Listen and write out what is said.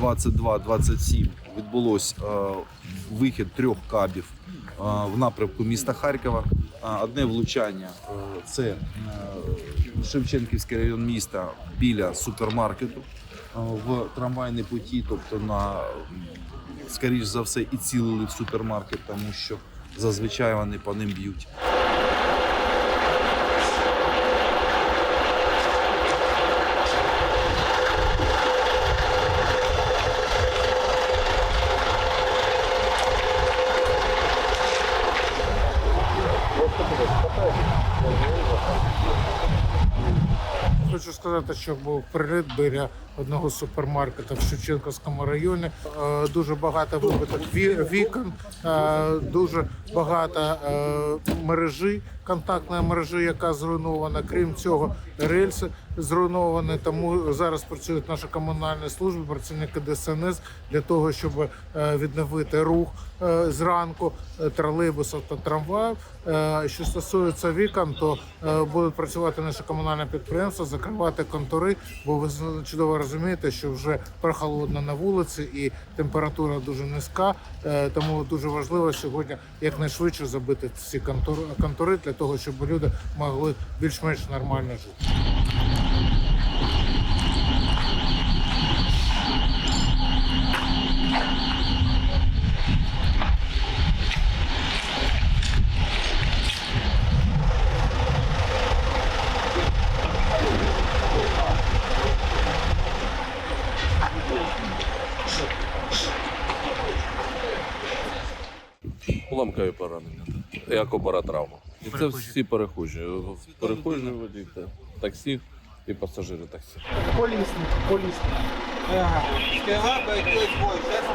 22-27 відбулось е, вихід трьох кабів е, в напрямку міста Харкова. Е, Одне влучання це Шевченківський район міста біля супермаркету в трамвайній путі, тобто на скоріш за все і цілили в супермаркет, тому що зазвичай вони по ним б'ють. Хочу сказати, що був приліт біля одного супермаркету в Шевченківському районі. Е, Дуже багато вибитих вікон, е, дуже багато е, мережі, контактної мережі, яка зруйнована. Крім цього, рельси зруйновані. Тому зараз працюють наші комунальні служби, працівники ДСНС для того, щоб е, відновити рух е, зранку е, тролейбусів та трамваїв. Що стосується вікон, то будуть працювати наші комунальні підприємства, закривати контори, бо ви чудово розумієте, що вже прохолодно на вулиці і температура дуже низька. Тому дуже важливо сьогодні якнайшвидше забити всі контори для того, щоб люди могли більш-менш нормально жити. Уламкові поранення. Як обаротравма. І це всі перехожі. Перехожі водій, та таксі і пасажири таксі. Полісник, полісник. Ага. Скигапа якийсь бой, чесно.